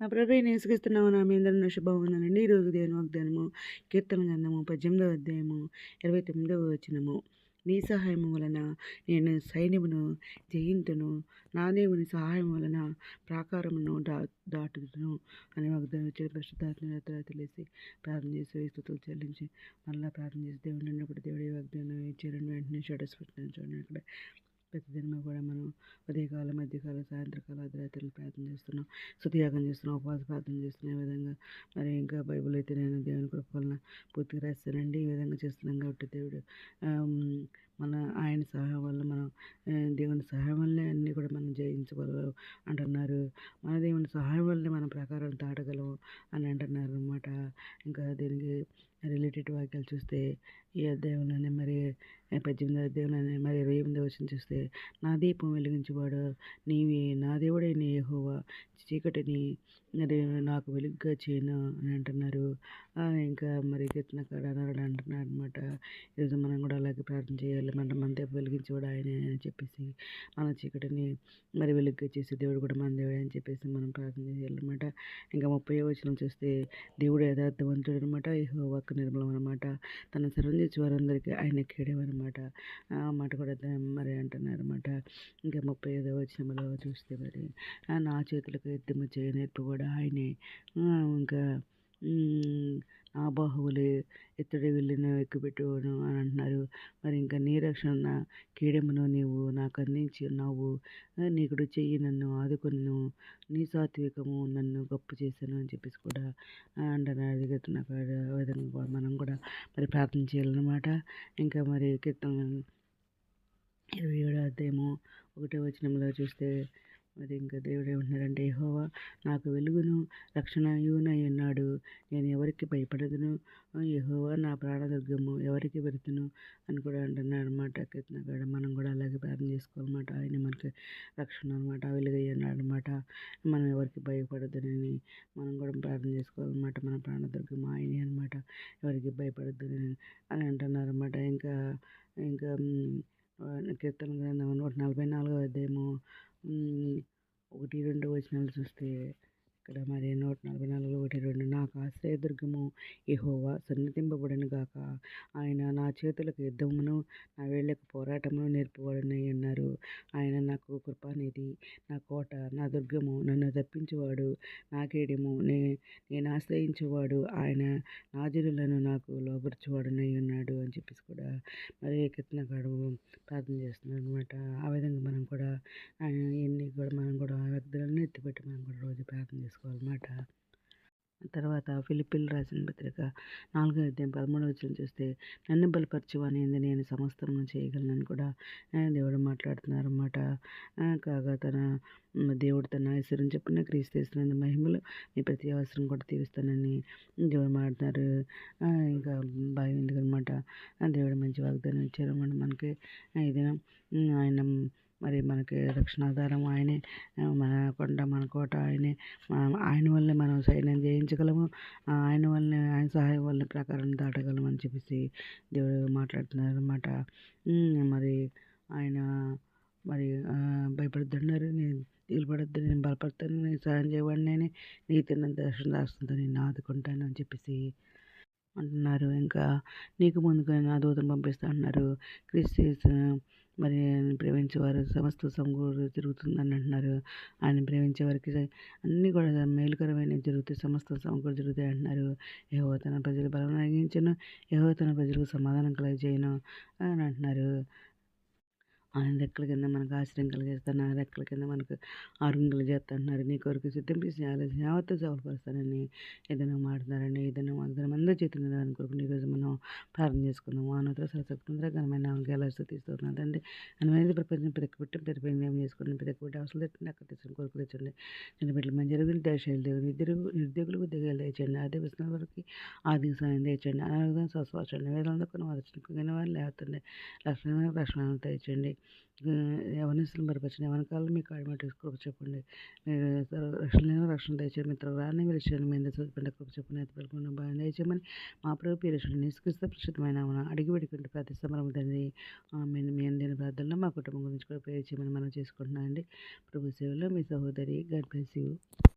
నా ప్రభు నేసుకిస్తున్నాము నా మీ అందరూ శుభవందనండి. ఈరోజు దేవుని వాగ్దానము కీర్తన గంధము పద్దెనిమిదవ అధ్యాయము ఇరవై తొమ్మిదవ వచనము. నీ సహాయము వలన నేను సైన్యమును జయింతును. నా దేవుని సహాయం వలన ప్రాకారమును దా దాటుదును అని వాగ్దానం వచ్చి పరిశుద్ధాత్మ తెలిసి ప్రార్థన చేసి స్థుతులు చెల్లించి మళ్ళీ ప్రార్థన చేసి దేవుడు ఉన్నప్పుడు దేవుడి వాగ్దానం ఇచ్చారని వెంటనే షటర్స్ పెట్టిన చూడండి అక్కడ. ప్రతిదినమే కూడా మనం ఉదయకాలం మధ్యకాలం సాయంత్రకాలం అర్ధరాత్రులు ప్రార్థన చేస్తున్నాం. సుతియాగం చేస్తున్నాం ఉపవాస ప్రార్థన చేస్తున్నాం. ఈ విధంగా మరి ఇంకా బైబుల్ అయితే నేను దేవుని కృపలన పూర్తిగా రాస్తానండి ఈ విధంగా చేస్తున్నాం కాబట్టి దేవుడు మన ఆయన సహాయం వల్ల మనం దేవుని సహాయం వల్లే అన్నీ కూడా మనం జయించగలవు అంటున్నారు. మన దేవుని సహాయం వల్లే మన ప్రకారం దాటగలము అని అంటున్నారు అనమాట ఇంకా దీనికి రిలేటెడ్ వాక్యాలు చూస్తే ఈ అధ్యాయంలోనే మరి పద్దెనిమిది అధ్యాయంలోనే మరి ఇరవై ఎనిమిది వచ్చిన చూస్తే నా దీపం వెలిగించేవాడు నీవే నా దేవుడే నీ యహోవా చీకటిని మరి నాకు వెలుగ్గా చేయను అని అంటున్నారు. ఇంకా మరి కీర్తన కాడ అంటున్నాడు అనమాట ఈరోజు మనం కూడా అలాగే ప్రార్థన చేయాలి. మన మన దీపం వెలిగించేవాడు ఆయనే అని చెప్పేసి మన చీకటిని మరి వెలుగ్గా చేసి దేవుడు కూడా మన దేవుడే అని చెప్పేసి మనం ప్రార్థన చేయాలన్నమాట. ఇంకా ముప్పై వచ్చిన చూస్తే దేవుడు యథార్థవంతుడు అనమాట వాక్ నిర్మలం అనమాట తన సర్వం చేసి వారందరికీ ఆయన అనమాట ఆ మాట కూడా మరి అంటున్నారు అనమాట ఇంకా ముప్పై ఐదో వచ్చినలో చూస్తే మరి నా చేతులకు ఎత్తిమ చేయ కూడా ఆయనే. ఇంకా నా బాహువులే ఎత్తడి వెళ్ళిన ఎక్కుపెట్టును అని అంటున్నారు. మరి ఇంకా నీ రక్షణ కీడెమును నీవు నాకు అందించి ఉన్నావు. నీకుడు చెయ్యి నన్ను ఆదుకొను నీ సాత్వికము నన్ను గొప్ప చేశాను అని చెప్పేసి కూడా అంటున్నారు కీర్తన విధంగా మనం కూడా మరి ప్రార్థన చేయాలన్నమాట. ఇంకా మరి కీర్తన ఇరవై ఏడో అధ్యాయము ఒకటో వచనంలో చూస్తే మరి ఇంకా దేవుడు ఏమంటున్నాడంటే యహోవా నాకు వెలుగును రక్షణయునై ఉన్నాడు నేను ఎవరికి భయపడదును? యహోవా నా ప్రాణదుర్గము ఎవరికి పెడుతును అని కూడా అంటున్నాడు అనమాట కీర్తనగాడు. మనం కూడా అలాగే ప్రార్థన చేసుకోవాలన్నమాట. ఆయన మనకి రక్షణ అనమాట వెలుగై ఉన్నాడు అనమాట మనం ఎవరికి భయపడద్దునని మనం కూడా ప్రార్థన చేసుకోవాలన్నమాట. మన ప్రాణదుర్గం ఆయనే అనమాట ఎవరికి భయపడద్దునని అని అంటున్నారు అనమాట ఇంకా ఇంకా కీర్తన గ్రంథం నూట నలభై నాలుగో అధ్యాయము ఒకటి రెండు వచనాలు చూస్తే ఇక్కడ మరి. నూట నలభై నాలుగు ఒకటి రెండు. నాకు ఆశ్రయదుర్గము యహోవా సన్నిధింపబడను గాక ఆయన నా చేతులకు యుద్ధమును నా వేళ్ళకు పోరాటమును నేర్పబడినై అన్నారు. ఆయన నాకు కృపానిధి నా కోట నా దుర్గము నన్ను తప్పించేవాడు. నాకేడేమో నే నేను ఆశ్రయించేవాడు. ఆయన నాజరులను నాకు లోపరిచేవాడునై ఉన్నాడు అని చెప్పేసి కూడా మరి కీర్తనకాడు ప్రార్థన చేస్తున్నాడు అనమాట ఆ విధంగా మనం కూడా ఎన్ని కూడా మనం కూడా వ్యక్తులను ఎత్తిపెట్టి మనం కూడా రోజు ప్రార్థన చేసుకోవాలన్నమాట. తర్వాత ఫిలిపిల్ రాసిన పత్రిక నాలుగో అధ్యాయం పదమూడవ వచ్చిన చూస్తే నన్ను బలపరచువనేది నేను సమస్తం చేయగలనని కూడా దేవుడు మాట్లాడుతున్నారన్నమాట. కాగా తన దేవుడు తన ఐశ్వర్యం చెప్పిన క్రీస్తు ఇస్తున్న మహిమలు మీ ప్రతి అవసరం కూడా తీరుస్తానని దేవుడు మాట్లాడుతున్నారు. ఇంకా బాగా ఎందుకనమాట? దేవుడు మంచి వాగ్దానం ఇచ్చారు మనకి. ఇది ఆయన మరి మనకి రక్షణాధారం ఆయనే మన కొండ మన కోట ఆయనే ఆయన వల్లే మనం సైన్యం జయించగలము ఆయన వల్లనే ఆయన సహాయం వల్ల ప్రకారం దాటగలము అని చెప్పేసి దేవుడు మాట్లాడుతున్నారు అనమాట మరి ఆయన మరి భయపడుతున్నారు నేను దిగులు నేను బలపడతాను నేను సహాయం చేయబడి నేను నీతిని దర్శనం రాస్తుంది నేను ఆదుకుంటాను అని చెప్పేసి అంటున్నారు. ఇంకా నీకు ముందుగా నా దూతం పంపిస్తా అన్నారు. క్రిస్టియన్స్ మరి ఆయన ప్రేమించేవారు సమస్త సమకూరు తిరుగుతుందని అంటున్నారు. ఆయన ప్రేమించే వారికి అన్నీ కూడా మేలుకరమైన జరుగుతాయి సమస్త సమకూరు జరుగుతాయి అంటున్నారు. ఏవో తన ప్రజలు బలం నగించను ఏవో తన ప్రజలకు సమాధానం కలగజేయను అని అంటున్నారు. ఆయన రెక్కల కింద మనకు ఆశ్రయం కలిగేస్తాను ఆ రెక్కల కింద మనకు ఆరోగ్యం చేస్తున్నారు నీ కొరకు సిద్ధింపేసి ఆలోచన యావత్తు సఫలపరుస్తానని ఏదైనా మాట్లాడారండి ఏదైనా వాగ్దానం అందరూ చేతున్న దాని కొరకు ఈరోజు మనం ప్రార్థన చేసుకుందాం మానవత సరస్వతంత్ర ఘనమైన గెలాస్తూ తీసుకుంటున్నాం తండ్రి ఘనమైన ప్రపంచం పెట్టి పెరిపోయిన ఏం చేసుకోండి పెట్టి అవసరం తెచ్చండి అక్కడ తెచ్చండి కొరకు తెచ్చండి. చిన్న బిడ్డలు మంచి జరుగుతుంది దేశాలు దేవుడు నిరుద్యోగు నిరుద్యోగులకు దిగాలు తెచ్చండి అదే విషయం వరకు ఆర్థిక సాయం తెచ్చండి అనారోగ్యం స్వస్వాచండి వేదంలో కొన్ని వారు వారు లేవుతుండే లక్షణమైన రక్షణ తెచ్చండి యవనస్తులను బలపరచండి యవన కాలంలో మీ కాడి మాట కృప చెప్పండి. మీరు రక్షణ లేని రక్షణ దయచేయండి మిత్రులు రాని విలిచాను మీ అందరూ చదువుకుంటే కృప చెప్పండి. ఎత్తుపడుకున్న భయం దయచేయమని మా ప్రభు పేరు నిష్కృత ప్రసిద్ధమైన అడిగి పెట్టుకుంటే ప్రతి సమరం తండ్రి. మేము మీ అందిన ప్రార్థనలో మా కుటుంబం గురించి కూడా ప్రేర్ చేయమని మనం చేసుకుంటున్నాం అండి ప్రభు సేవలో మీ సహోదరి గడ్